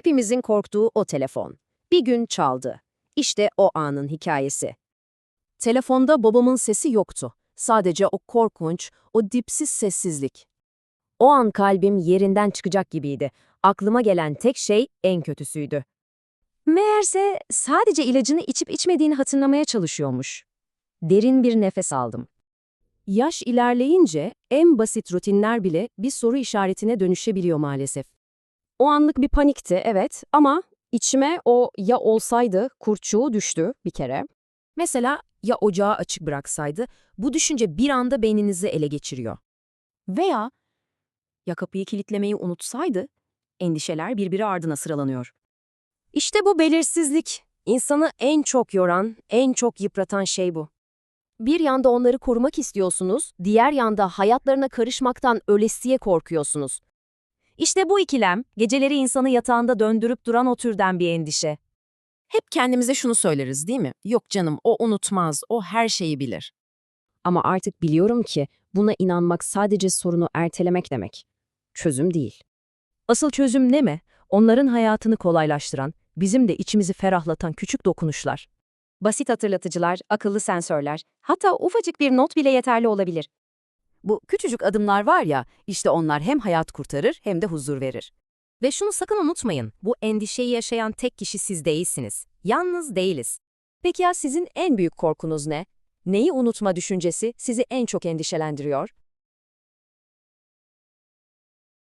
Hepimizin korktuğu o telefon. Bir gün çaldı. İşte o anın hikayesi. Telefonda babamın sesi yoktu. Sadece o korkunç, o dipsiz sessizlik. O an kalbim yerinden çıkacak gibiydi. Aklıma gelen tek şey en kötüsüydü. Meğerse sadece ilacını içip içmediğini hatırlamaya çalışıyormuş. Derin bir nefes aldım. Yaş ilerleyince en basit rutinler bile bir soru işaretine dönüşebiliyor maalesef. O anlık bir panikti, evet ama içime o ya olsaydı kurçuğu düştü bir kere. Mesela ya ocağı açık bıraksaydı, bu düşünce bir anda beyninizi ele geçiriyor. Veya ya kapıyı kilitlemeyi unutsaydı, endişeler birbiri ardına sıralanıyor. İşte bu belirsizlik, insanı en çok yoran, en çok yıpratan şey bu. Bir yanda onları korumak istiyorsunuz, diğer yanda hayatlarına karışmaktan ölesiye korkuyorsunuz. İşte bu ikilem, geceleri insanı yatağında döndürüp duran o türden bir endişe. Hep kendimize şunu söyleriz değil mi? Yok canım o unutmaz, o her şeyi bilir. Ama artık biliyorum ki buna inanmak sadece sorunu ertelemek demek. Çözüm değil. Asıl çözüm ne mi? Onların hayatını kolaylaştıran, bizim de içimizi ferahlatan küçük dokunuşlar. Basit hatırlatıcılar, akıllı sensörler, hatta ufacık bir not bile yeterli olabilir. Bu küçücük adımlar var ya, işte onlar hem hayat kurtarır hem de huzur verir. Ve şunu sakın unutmayın, bu endişeyi yaşayan tek kişi siz değilsiniz. Yalnız değiliz. Peki ya sizin en büyük korkunuz ne? Neyi unutma düşüncesi sizi en çok endişelendiriyor?